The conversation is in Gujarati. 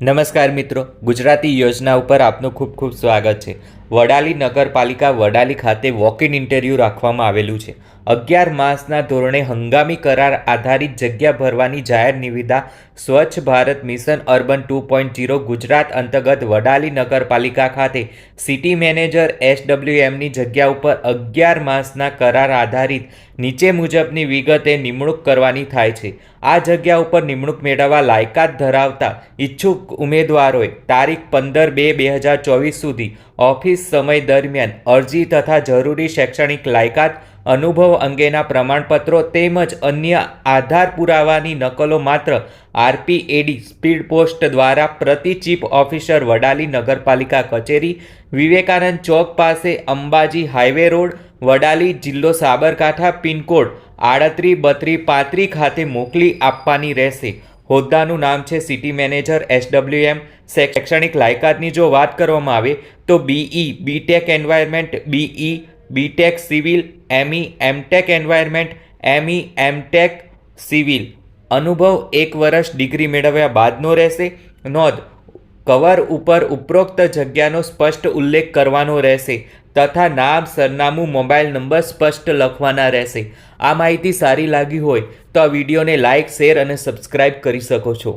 નમસ્કાર મિત્રો ગુજરાતી યોજના ઉપર આપનું ખૂબ ખૂબ સ્વાગત છે. વડાલી નગરપાલિકા વડાલી ખાતે વોક ઇન ઇન્ટરવ્યૂ રાખવામાં આવેલું છે. અગિયાર માસના ધોરણે હંગામી કરાર આધારિત જગ્યા ભરવાની જાહેર નિવેદા સ્વચ્છ Bharat mission urban two point zero Gujarat અંતર્ગત વડાલી નગરપાલિકા ખાતે સિટી મેનેજર એસડબ્લ્યુએમની જગ્યા ઉપર અગિયાર માસના કરાર આધારિત નીચે મુજબની વિગતે નિમણૂક કરવાની થાય છે. આ જગ્યા ઉપર નિમણૂક મેળવવા લાયકાત ધરાવતા ઈચ્છુક ઉમેદવારોએ તારીખ પંદર બે બે હજાર ચોવીસ સુધી ઓફિસ સમય દરમિયાન અરજી તથા જરૂરી શૈક્ષણિક લાયકાત, અનુભવ અંગેના પ્રમાણપત્રો તેમજ અન્ય આધાર પુરાવાની નકલો માત્ર આરપીએડી સ્પીડ પોસ્ટ દ્વારા પ્રતિ ચીફ ઓફિસર વડાલી નગરપાલિકા કચેરી, વિવેકાનંદ ચોક પાસે અંબાજી હાઈવે રોડ, વડાલી જિલ્લો સાબરકાંઠા પિનકોડ આડત્રીસ બત્રીસ પાંત્રીસ ખાતે મોકલી આપવાની રહેશે. હોદ્દાનું નામ છે સિટી મેનેજર એસડબ્લ્યુએમ. શૈક્ષણિક લાયકાતની જો વાત કરવામાં આવે તો BE, BTech environment, BE, BTech civil, ME, MTech environment, ME, MTech civil. અનુભવ એક વર્ષ ડિગ્રી મેળવ્યા બાદનો રહેશે. નોંધ કવર ઉપર ઉપરોક્ત જગ્યાનો સ્પષ્ટ ઉલ્લેખ કરવાનો રહેશે તથા નામ, સરનામું, મોબાઈલ નંબર સ્પષ્ટ લખવાના રહેશે. આ માહિતી સારી લાગી હોય તો આ વિડીયોને લાઇક શેર અને સબસ્ક્રાઇબ કરી શકો છો.